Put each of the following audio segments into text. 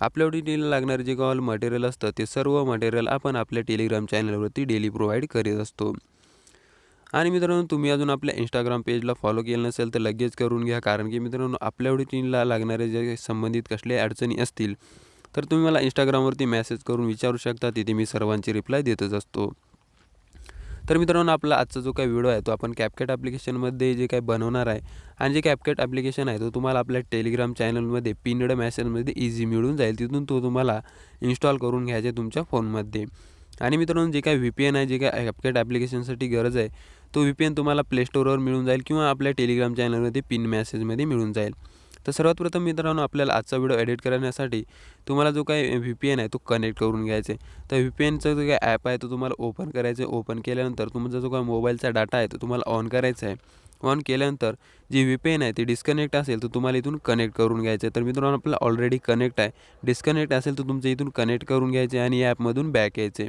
आपल्या ओटीटीला लागणारे जे ऑल मटेरियल असतं ते सर्व मटेरियल आपण आपल्या टेलिग्राम चॅनलवरती डेली प्रोव्हाइड करीत असतो. आणि मित्रांनो तुम्ही अजून आपल्या इंस्टाग्राम पेजला फॉलो केलं नसेल तर लगेच करून घ्या कारण की मित्रांनो आपल्या ओटीटीला लागणारे जे संबंधित कसले अडचणी असतील तर तुम्ही मला इंस्टाग्रामवरती मेसेज करून विचारू शकता तिथे मी सर्वांची रिप्लाय देतच असतो. तर मित्रांनो आपला आजचा जो काही व्हिडिओ आहे तो आपण कॅपकॅट ॲप्लिकेशनमध्ये जे काही बनवणार आहे आणि जे कॅपकॅट ॲप्लिकेशन आहे तो तुम्हाला आपल्या टेलिग्राम चॅनलमध्ये पिनड मॅसेजमध्ये इझी मिळून जाईल. तिथून तो तुम्हाला इन्स्टॉल करून घ्यायचा तुमच्या फोनमध्ये आणि मित्रांनो जे काय व्ही पी एन आहे जे काय कॅपकॅट ॲप्लिकेशनसाठी गरज आहे तो व्ही पी एन तुम्हाला प्ले स्टोरवर मिळून जाईल किंवा आपल्या टेलिग्राम चॅनलमध्ये पिन मॅसेजमध्ये मिळून जाईल. तर सर्वात प्रथम मित्रांनो आपल्याला आजचा व्हिडिओ एडिट करण्यासाठी तुम्हाला जो काही व्ही पी एन आहे तो कनेक्ट करून घ्यायचा आहे. तर व्ही पी एनचा जो काही ॲप आहे तो तुम्हाला ओपन करायचं आहे. ओपन केल्यानंतर तुमचा जो काही मोबाईलचा डाटा आहे तो तुम्हाला ऑन करायचा आहे. ऑन केल्यानंतर जी व्ही पी एन आहे ती डिस्कनेक्ट असेल तर तुम्हाला इथून कनेक्ट करून घ्यायचं आहे. तर मित्रांनो आपल्याला ऑलरेडी कनेक्ट आहे. डिस्कनेक्ट असेल तर तुमचं इथून कनेक्ट करून घ्यायचे आणि या ॲपमधून बॅक यायचे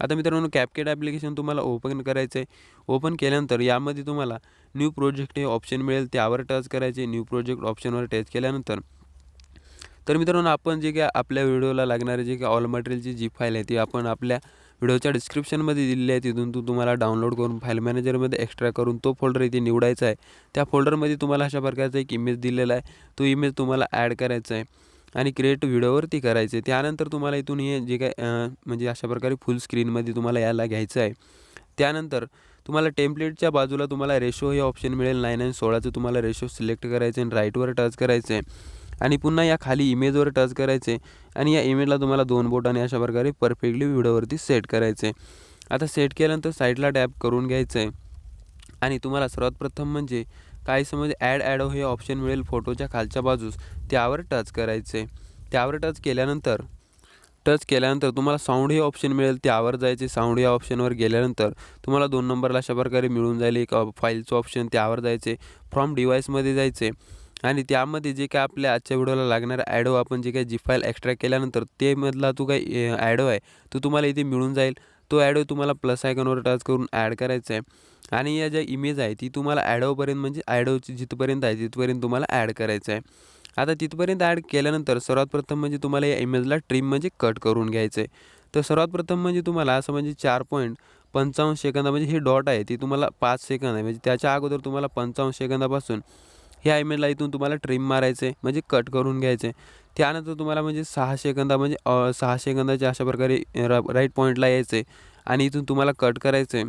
आता मित्रांनो कॅपकेट ॲप्लिकेशन तुम्हाला ओपन करायचं आहे. ओपन केल्यानंतर यामध्ये तुम्हाला न्यू प्रोजेक्ट हे ऑप्शन मिळेल त्यावर टच करायचे न्यू प्रोजेक्ट ऑप्शनवर टच केल्यानंतर. तर मित्रांनो आपण जे काय आपल्या व्हिडिओला लागणारे जे काय ऑल मटेरियलची जी फाईल आहे ती आपण आपल्या व्हिडिओच्या डिस्क्रिप्शनमध्ये दिलेली आहे तिथून तू तुम्हाला डाउनलोड करून फाईल मॅनेजरमध्ये एक्स्ट्रा करून तो फोल्डर इथे निवडायचा आहे. त्या फोल्डरमध्ये तुम्हाला अशा प्रकारचा एक इमेज दिलेला आहे. तो इमेज तुम्हाला ॲड करायचा आहे आणि क्रिएट व्हिडिओवरती करायचं आहे. त्यानंतर तुम्हाला इथून हे जे काय म्हणजे अशा प्रकारे फुल स्क्रीनमध्ये तुम्हाला याला घ्यायचं आहे. त्यानंतर तुम्हाला टेम्पलेटच्या बाजूला तुम्हाला रेशो हे ऑप्शन मिळेल. नाईन नाईन सोळाचं तुम्हाला रेशो सिलेक्ट करायचं आहे राईटवर टच करायचं. आहे आणि पुन्हा या खाली इमेजवर टच करायचे आणि या इमेजला तुम्हाला दोन बोटाने अशा प्रकारे परफेक्टली व्हिडिओवरती सेट करायचे. आता सेट केल्यानंतर साईडला टॅप करून घ्यायचं. आहे आणि तुम्हाला सर्वात प्रथम म्हणजे काही समज ॲड ॲडो हे ऑप्शन मिळेल फोटोच्या खालच्या बाजूस. त्यावर टच करायचे. त्यावर टच केल्यानंतर टच केल्यानंतर तुम्हाला साऊंड हे ऑप्शन मिळेल त्यावर जायचे साऊंड या ऑप्शनवर गेल्यानंतर तुम्हाला दोन नंबरला अशा प्रकारे मिळून जाईल एक फाईलचं ऑप्शन त्यावर जायचे फ्रॉम डिव्हाइसमध्ये जायचे. आणि त्यामध्ये जे काय आपल्या आजच्या व्हिडिओला लागणारा ॲडो आपण जे काही जी फाईल एक्स्ट्रा केल्यानंतर ते मधला तो काही ॲडो आहे तो तुम्हाला इथे मिळून जाईल. तो ॲडो तुम्हाला प्लस आयकॉनवर टच करून ॲड करायचा आहे. आणि या ज्या इमेज आहे ती तुम्हाला ॲडोपर्यंत म्हणजे ॲडोची जिथपर्यंत आहे तिथपर्यंत तुम्हाला ॲड करायचं आहे. आता तिथपर्यंत ॲड केल्यानंतर सर्वात प्रथम म्हणजे तुम्हाला या इमेजला ट्रिम म्हणजे कट करून घ्यायचं आहे तर सर्वात प्रथम म्हणजे तुम्हाला असं म्हणजे चार पॉईंट पंचावन्न सेकंदा म्हणजे हे डॉट आहे ती तुम्हाला पाच सेकंद आहे. म्हणजे त्याच्या अगोदर तुम्हाला पंचावन्न सेकंदापासून ह्या इमेजला इथून तुम्हाला ट्रिम मारायचं आहे म्हणजे कट करून घ्यायचं आहे त्यानंतर तुम्हाला म्हणजे सहा सेकंदा म्हणजे सहा सेकंदाच्या अशा प्रकारे र राईट पॉईंटला यायचं आहे आणि इथून तुम्हाला कट करायचं आहे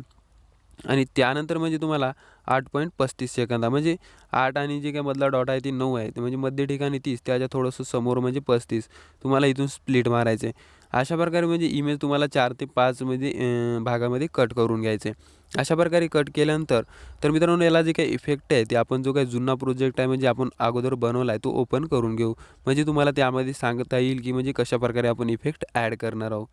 आणि त्यानंतर म्हणजे तुम्हाला आठ पॉईंट पस्तीस सेकंदा म्हणजे आठ आणि जे काय मधला डॉट आहे ती नऊ आहे. ते म्हणजे मध्य ठिकाणी तीस त्याच्या थोडंसं समोर म्हणजे पस्तीस. तुम्हाला इथून स्प्लिट मारायचं आहे. अशा प्रकारे म्हणजे इमेज तुम्हाला चार ते पाच म्हणजे भागामध्ये कट करून घ्यायचे अशा प्रकारे कट केल्यानंतर तर मित्रांनो याला जे काही इफेक्ट आहे ते आपण जो काही जुना प्रोजेक्ट आहे म्हणजे आपण अगोदर बनवला आहे तो ओपन करून घेऊ. म्हणजे तुम्हाला त्यामध्ये सांगता येईल की म्हणजे कशा प्रकारे आपण इफेक्ट ॲड करणार आहोत.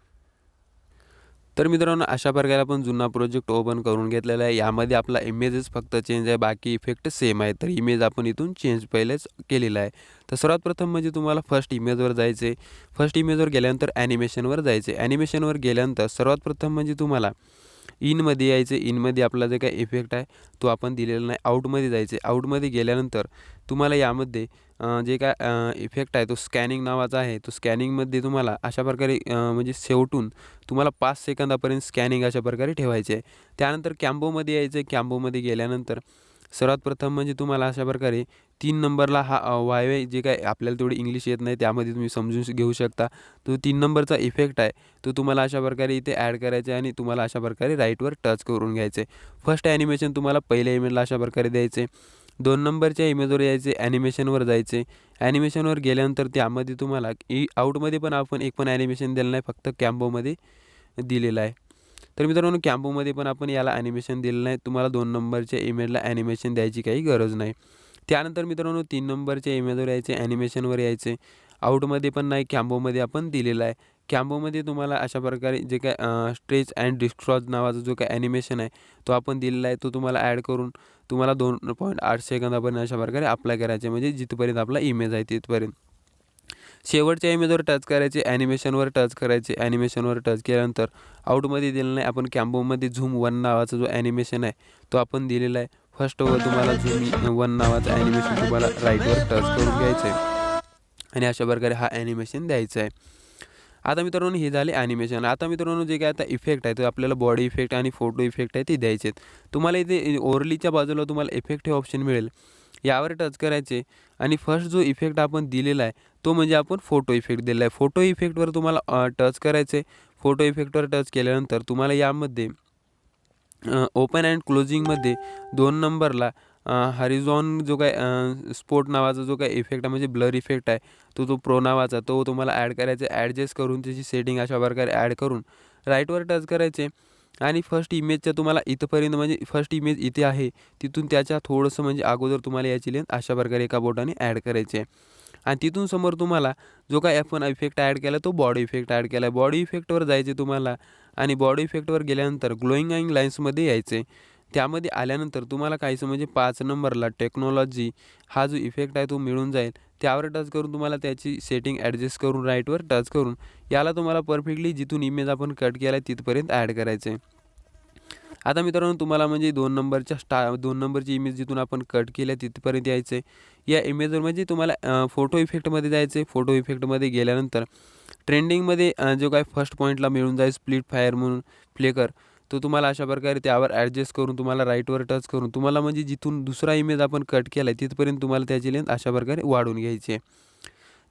तर मित्रांनो अशा प्रकारे आपण जुना प्रोजेक्ट ओपन करून घेतलेला आहे. यामध्ये आपला इमेजच फक्त चेंज आहे बाकी इफेक्ट सेम आहे. तर इमेज आपण इथून चेंज पहिलेच केलेला आहे. तर सर्वात प्रथम म्हणजे तुम्हाला फर्स्ट इमेजवर जायचे फर्स्ट इमेजवर गेल्यानंतर ॲनिमेशनवर जायचे ॲनिमेशनवर गेल्यानंतर सर्वात प्रथम म्हणजे तुम्हाला इनमध्ये यायचे इनमध्ये आपला जे काही इफेक्ट आहे तो आपण दिलेला नाही. आऊटमध्ये जायचे. आऊटमध्ये गेल्यानंतर तुम्हाला यामध्ये जे काय इफेक्ट आहे तो स्कॅनिंग नावाचा आहे तो स्कॅनिंगमध्ये तुम्हाला अशा प्रकारे म्हणजे शेवटून तुम्हाला पाच सेकंदापर्यंत स्कॅनिंग अशा प्रकारे ठेवायचे आहे. त्यानंतर कॅम्बोमध्ये यायचं आहे. कॅम्बोमध्ये गेल्यानंतर सर्वात प्रथम म्हणजे तुम्हाला अशा प्रकारे तीन नंबरला हा वाय जे काय आपल्याला तेवढी इंग्लिश येत नाही त्यामध्ये तुम्ही समजून घेऊ शकता. तो तीन नंबरचा इफेक्ट आहे. तो तुम्हाला अशा प्रकारे इथे ॲड करायचा आहे आणि तुम्हाला अशा प्रकारे राईटवर टच करून घ्यायचे. फर्स्ट ॲनिमेशन तुम्हाला पहिल्या इमेजला अशा प्रकारे द्यायचे. दोन नंबरच्या इमेजवर यायचे ॲनिमेशनवर जायचे. ॲनिमेशनवर गेल्यानंतर त्यामध्ये तुम्हाला ई आऊटमध्ये पण आपण एक पण ॲनिमेशन दिलं नाही फक्त कॅम्बोमध्ये दिलेलं आहे. तर मित्रांनो कॅम्पोमध्ये पण आपण याला ॲनिमेशन दिलं नाही. तुम्हाला दोन नंबरच्या इमेजला ॲनिमेशन द्यायची काही गरज नाही. त्यानंतर मित्रांनो तीन नंबरच्या इमेजवर यायचे ॲनिमेशनवर यायचे. आऊटमध्ये पण नाही कॅम्बोमध्ये आपण दिलेलं आहे. कॅम्बोमध्ये तुम्हाला अशा प्रकारे जे काय स्ट्रेच अँड डिस्ट्रॉज नावाचा जो काय ॲनिमेशन आहे तो आपण दिलेला आहे तो तुम्हाला ॲड करून तुम्हाला दोन पॉईंट आठ सेकंदापर्यंत अशा प्रकारे अप्लाय करायचे. म्हणजे जिथपर्यंत आपला इमेज आहे तिथपर्यंत. शेवटच्या इमेजवर टच करायचे ॲनिमेशनवर टच करायचे ॲनिमेशनवर टच केल्यानंतर आऊटमध्ये दिलं नाही आपण कॅम्बोमध्ये झूम वन नावाचा जो ॲनिमेशन आहे तो आपण दिलेला आहे. फर्स्ट तुम्हाला झूम वन नावाचं ॲनिमेशन तुम्हाला राईटवर टच करून घ्यायचं आहे आणि अशा प्रकारे हा ॲनिमेशन द्यायचा आहे आता मित्रांनो हे झाले ॲनिमेशन आता मित्रांनो जे काय आता इफेक्ट आहे तो आपल्याला बॉडी इफेक्ट आणि फोटो इफेक्ट आहे ते द्यायचे आहेत तुम्हाला इथे ओरलीच्या बाजूला तुम्हाला इफेक्ट हे ऑप्शन मिळेल. यावर टच करायचे. आणि फर्स्ट जो इफेक्ट आपण दिलेला आहे तो म्हणजे आपण फोटो इफेक्ट दिलेला आहे. फोटो इफेक्टवर तुम्हाला टच करायचे फोटो इफेक्टवर टच केल्यानंतर तुम्हाला यामध्ये ओपन अँड क्लोजिंगमध्ये दोन नंबरला हरिझॉन जो काय स्पोर्ट नावाचा जो काय इफेक्ट आहे म्हणजे ब्लर इफेक्ट आहे तो जो प्रो नावाचा तो तुम्हाला ॲड करायचा ॲडजस्ट करून त्याची सेटिंग अशा प्रकारे ॲड करून राईटवर टच करायचे. आणि फर्स्ट इमेजच्या तुम्हाला इथंपर्यंत म्हणजे फर्स्ट इमेज इथे आहे तिथून त्याच्या थोडंसं म्हणजे अगोदर तुम्हाला याची लेन अशा प्रकारे एका बोटाने ॲड करायची. आहे आणि तिथून समोर तुम्हाला जो काय आपण इफेक्ट ॲड केला तो बॉडी इफेक्ट ॲड केला. आहे बॉडी इफेक्टवर जायचे तुम्हाला आणि बॉडी इफेक्टवर गेल्यानंतर ग्लोईंग अँड लाईन्समध्ये यायचे त्यामध्ये आल्यानंतर तुम्हाला काहीसं म्हणजे पाच नंबरला टेक्नॉलॉजी हा जो इफेक्ट आहे तो मिळून जाईल. त्यावर टच करून तुम्हाला त्याची सेटिंग ॲडजस्ट करून राईटवर टच करून याला तुम्हाला परफेक्टली जिथून इमेज आपण कट केला आहे तिथपर्यंत ॲड करायचं आहे आता मित्रांनो तुम्हाला म्हणजे दोन नंबरच्या स्टा दोन नंबरची इमेज जिथून आपण कट केल्या तिथपर्यंत यायचं आहे या इमेजवर म्हणजे तुम्हाला फोटो इफेक्टमध्ये जायचं आहे फोटो इफेक्टमध्ये गेल्यानंतर ट्रेंडिंगमध्ये जो काय फर्स्ट पॉईंटला मिळून जाईल स्प्लिट फायर म्हणून फ्लेकर तो तुम्हाला अशा प्रकारे त्यावर ॲडजस्ट करून तुम्हाला राईटवर टच करून तुम्हाला म्हणजे जिथून दुसरा इमेज आपण कट केला आहे तिथपर्यंत तुम्हाला त्याची लेंथ अशा प्रकारे वाढून घ्यायची आहे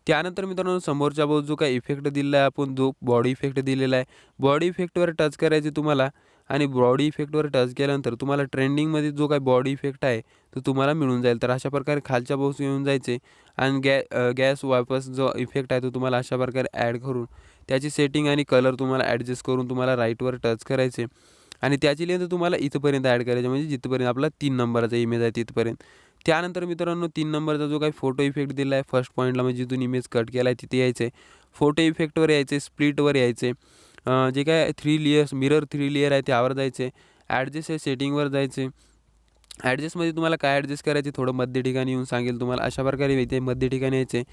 त्यानंतर मित्रांनो समोरच्या बाजू जो काही इफेक्ट दिलेला आहे आपण जो बॉडी इफेक्ट दिलेला आहे बॉडी इफेक्टवर टच करायचे तुम्हाला आणि बॉडी इफेक्टवर टच केल्यानंतर तुम्हाला ट्रेंडिंगमध्ये जो काही बॉडी इफेक्ट आहे तो तुम्हाला मिळून जाईल. तर अशा प्रकारे खालच्या बाजूस येऊन जायचे आणि गॅ गॅस वापस जो इफेक्ट आहे तो तुम्हाला अशा प्रकारे ॲड करून त्याची सेटिंग आणि कलर तुम्हाला ॲडजस्ट करून तुम्हाला राईटवर टच करायचे. आणि त्याची लेंथ तुम्हाला इथंपर्यंत ॲड करायची. म्हणजे जिथपर्यंत आपला तीन नंबरचा इमेज आहे तिथपर्यंत. त्यानंतर मित्रांनो तीन नंबरचा जो काही फोटो इफेक्ट दिला आहे फर्स्ट पॉईंटला म्हणजे जिथून इमेज कट केला आहे तिथे यायचे. फोटो इफेक्टवर यायचे स्प्लिटवर यायचे. जे काय three layers mirror three layer आहे त्यावर जायचे. ॲडजस्ट आहे सेटिंगवर जायचे. ॲडजस्टमध्ये तुम्हाला काय ॲडजस्ट करायचे थोडं मध्य ठिकाणी येऊन सांगेल तुम्हाला. अशा प्रकारे इथे मध्य ठिकाणी यायचे.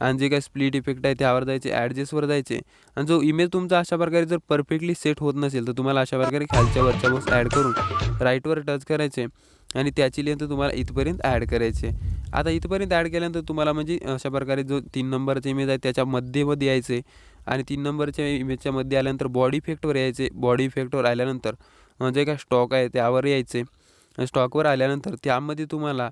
आणि जे काय स्प्लिट इफेक्ट आहे त्यावर जायचे. ॲडजस्टवर जायचे. आणि जो इमेज तुमचा अशा प्रकारे जर परफेक्टली सेट होत नसेल तर तुम्हाला अशा प्रकारे खालच्या वरच्या बॉक्स ॲड करून राईटवर टच करायचे. आणि त्याची लेंथ तुम्हाला इथपर्यंत ॲड करायचे आता इथपर्यंत ॲड केल्यानंतर तुम्हाला म्हणजे अशा प्रकारे जो तीन नंबरचा इमेज आहे त्याच्या मध्येमध्ये यायचे. आणि तीन नंबरच्या इमेजच्या मध्ये आल्यानंतर बॉडी इफेक्टवर यायचे. बॉडी इफेक्टवर आल्यानंतर जे काय स्टॉक आहे त्यावर यायचे. स्टॉकवर आल्यानंतर त्यामध्ये तुम्हाला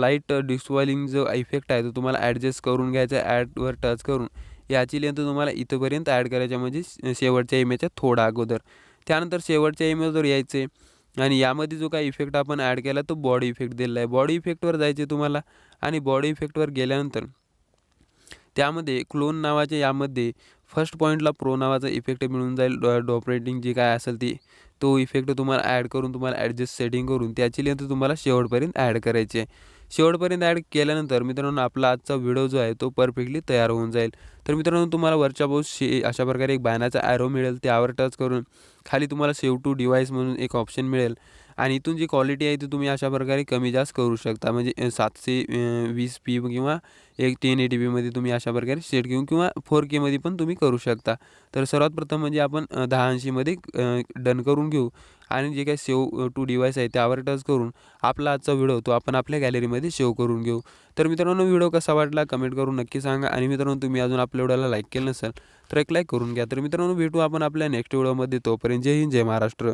लाइट डिस्वॉलिंग जो इफेक्ट आहे तो तुम्हाला ॲडजस्ट करून घ्यायचा ॲडवर टच करून. याची लेंथ तुम्हाला इथंपर्यंत ॲड करायच्या म्हणजे शेवटच्या इमेजच्या थोडा अगोदर. त्यानंतर शेवटच्या इमेजवर यायचे. आणि यामध्ये जो काही इफेक्ट आपण ॲड केला तो बॉडी इफेक्ट दिलेला आहे. बॉडी इफेक्टवर जायचे तुम्हाला आणि बॉडी इफेक्टवर गेल्यानंतर त्यामध्ये क्लोन नावाच्या यामध्ये फर्स्ट पॉईंटला प्रो नावाचा इफेक्ट मिळून जाईल. डॉ डॉपरेटिंग जी काय असेल ती तो इफेक्ट तुम्हाला ॲड करून तुम्हाला ॲडजस्ट सेटिंग करून त्याची लेंथ तुम्हाला शेवटपर्यंत ॲड करायची आहे. शेवटपर्यंत ॲड केल्यानंतर मित्रांनो आपला आजचा व्हिडिओ जो आहे तो परफेक्टली तयार होऊन जाईल. तर मित्रांनो तुम्हाला वरच्या बाजूस शे अशा प्रकारे एक बॅनाचा ॲरो मिळेल. त्यावर टच करून खाली तुम्हाला सेव टू डिवाईस म्हणून एक ऑप्शन मिळेल. आणि इथून जी क्वालिटी आहे ती तुम्ही अशा प्रकारे कमी जास्त करू शकता. म्हणजे सातशे वीस पी किंवा एक टेन एटी पीमध्ये तुम्ही अशा प्रकारे सेट घेऊन किंवा फोर केमध्ये पण तुम्ही करू शकता. तर सर्वात प्रथम म्हणजे आपण दहा ऐंशीमध्ये डन करून घेऊ. आणि जे काही सेव्ह टू डिवाईस आहे त्यावर टच करून आपला आजचा व्हिडिओ तो आपण आपल्या गॅलरीमध्ये सेव्ह करून घेऊ. तर मित्रांनो व्हिडिओ कसा वाटला कमेंट करून नक्की सांगा. आणि मित्रांनो तुम्ही अजून आपल्या व्हिडिओला लाईक केलं नसेल तर एक लाईक करून घ्या. तर मित्रांनो भेटू आपण आपल्या नेक्स्ट व्हिडिओमध्ये तोपर्यंत जय हिंद जय महाराष्ट्र.